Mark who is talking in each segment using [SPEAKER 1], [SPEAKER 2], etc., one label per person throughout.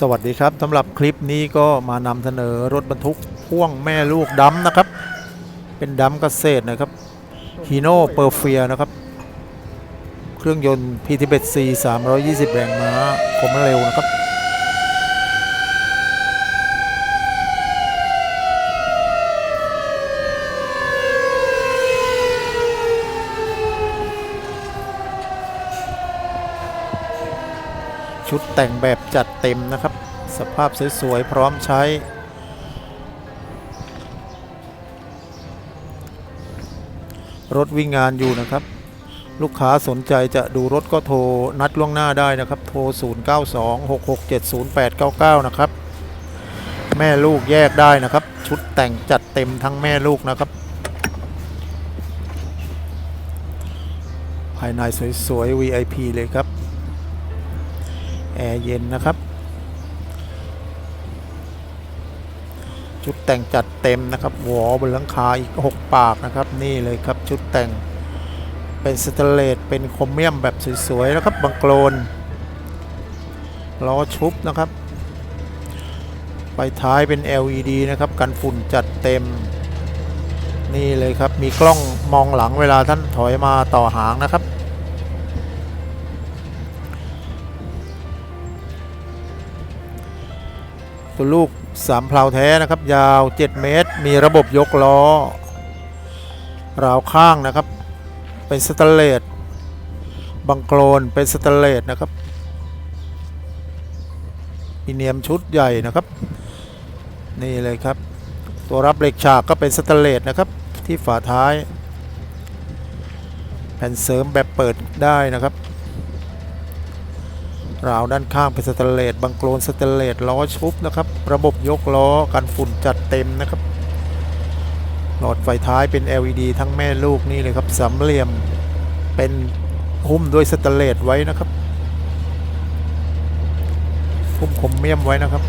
[SPEAKER 1] สวัสดีครับสำหรับคลิปนี้ก็มานำเสนอรถบรรทุกพ่วงแม่ลูกดำนะครับ เป็นดำเกษตรนะครับฮีโน่เปอร์เฟียนะครับ เครื่องยนต์ PTBC 320 แรงม้าคมเร็วนะครับ ชุดแต่งแบบจัดเต็มนะครับ สภาพสวยๆพร้อมใช้ รถวิ่งงานอยู่นะครับ ลูกค้าสนใจจะดูรถก็โทรนัดล่วงหน้าได้นะครับ โทร 0926670899 นะครับ แม่ลูกแยกได้นะครับ ชุดแต่งจัดเต็มทั้งแม่ลูกนะครับภายในสวยๆ VIP เลยครับ แอร์เย็นนะครับ ชุดแต่งจัดเต็มนะครับหัวบนหลังคาอีก 6 ปากนะครับ นี่เลยครับชุดแต่งเป็นสเตเลสเป็นโครเมียมแบบสวยๆนะครับบังโคลนล้อชุบนะครับไฟท้ายเป็น LED นะครับ กันฝุ่นจัดเต็ม นี่เลยครับ มีกล้องมองหลังเวลาท่านถอยมาต่อหางนะครับ ตัวลูกสามเพลาแท้นะครับ ยาว 7 เมตร มีระบบยกล้อ ราวข้างนะครับ เป็นสแตเลสบังโคลนเป็นสแตเลสนะครับมีเนียมชุดใหญ่นะครับ นี่เลยครับ ตัวรับเหล็กฉากก็เป็นสแตเลสนะครับ ที่ฝาท้าย แผ่นเสริมแบบเปิดได้นะครับ ราวด้านข้างเป็นสแตเลสบังโคลนสแตเลสล้อชุบนะครับ ระบบยกล้อกันฝุ่นจัดเต็มนะครับ หลอดไฟท้ายเป็น LED ทั้งแม่ลูกนี่เลยครับสามเหลี่ยมเป็นหุ้มด้วยสแตเลสไว้นะครับหุ้มคมเมียมไว้นะครับ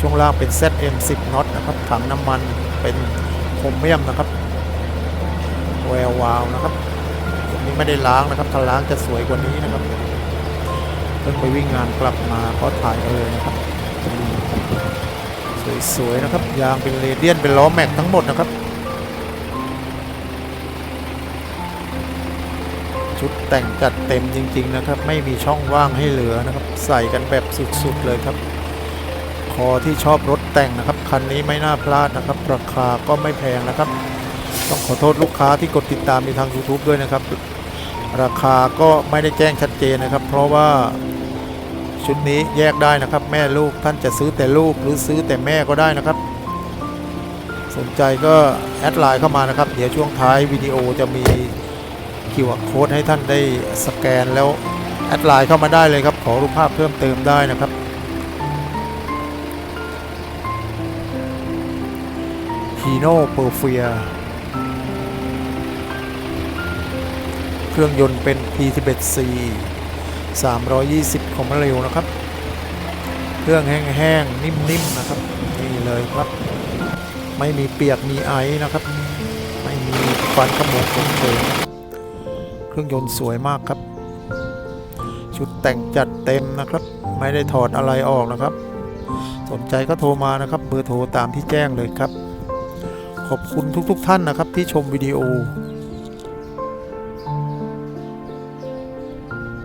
[SPEAKER 1] ช่วงล่างเป็น ZM10 น็อตนะครับ ถังน้ำมันเป็นคมเมียมนะครับแวววาวนะครับ นี่ไม่ได้ล้างนะครับถ้าล้างจะสวยกว่านี้นะครับเพิ่งไปวิ่งงานกลับมาก็ถ่ายมาเลยนะครับสวยๆนะครับยางเป็นเรเดียนเป็นล้อแม็กทั้งหมดนะครับ ชุดแต่งจัดเต็มจริง ๆ นะครับ ไม่มีช่องว่างให้เหลือนะครับ ใส่กันแบบสุดๆเลยครับคอที่ชอบรถแต่งนะครับ คันนี้ไม่น่าพลาดนะครับ ราคาก็ไม่แพงนะครับ ต้องขอโทษลูกค้าที่กดติดตามในทาง YouTube ด้วยนะครับ ราคาก็ไม่ได้แจ้งชัดเจนนะครับ เพราะว่าชุดนี้แยกได้นะครับ แม่ลูกท่านจะซื้อแต่ลูกหรือซื้อแต่แม่ก็ได้นะครับ สนใจก็แอดไลน์เข้ามานะครับ เดี๋ยวช่วงท้ายวิดีโอจะมีคิวโค้ดให้ท่านได้สแกนแล้วแอดไลน์เข้ามาได้เลยครับ ขอรูปภาพเพิ่มเติมได้นะครับฮีโน่เปอร์เฟีย เครื่องยนต์เป็น P11C 320 ของมันเร็วนะครับ เครื่องแห้งๆ นิ่มๆ นะครับ นี่เลยครับ ไม่มีเปียก มีไอนะครับ ไม่มีควันขโมงเกินเครื่องยนต์สวยมากครับ ชุดแต่งจัดเต็มนะครับ ไม่ได้ถอดอะไรออกนะครับ สนใจก็โทรมานะครับ เบอร์โทรตามที่แจ้งเลยครับ ขอบคุณทุกๆทท่านนะครับที่ชมวิดีโอ